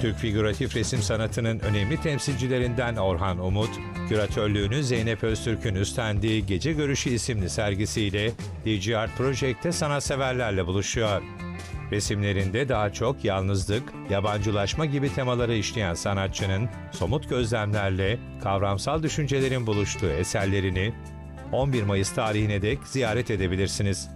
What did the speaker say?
Türk figüratif resim sanatının önemli temsilcilerinden Orhan Umut, küratörlüğünü Zeynep Öztürk'ün üstlendiği Gece Görüşü isimli sergisiyle DG Art Project'te sanatseverlerle buluşuyor. Resimlerinde daha çok yalnızlık, yabancılaşma gibi temaları işleyen sanatçının somut gözlemlerle kavramsal düşüncelerin buluştuğu eserlerini 11 Mayıs tarihine dek ziyaret edebilirsiniz.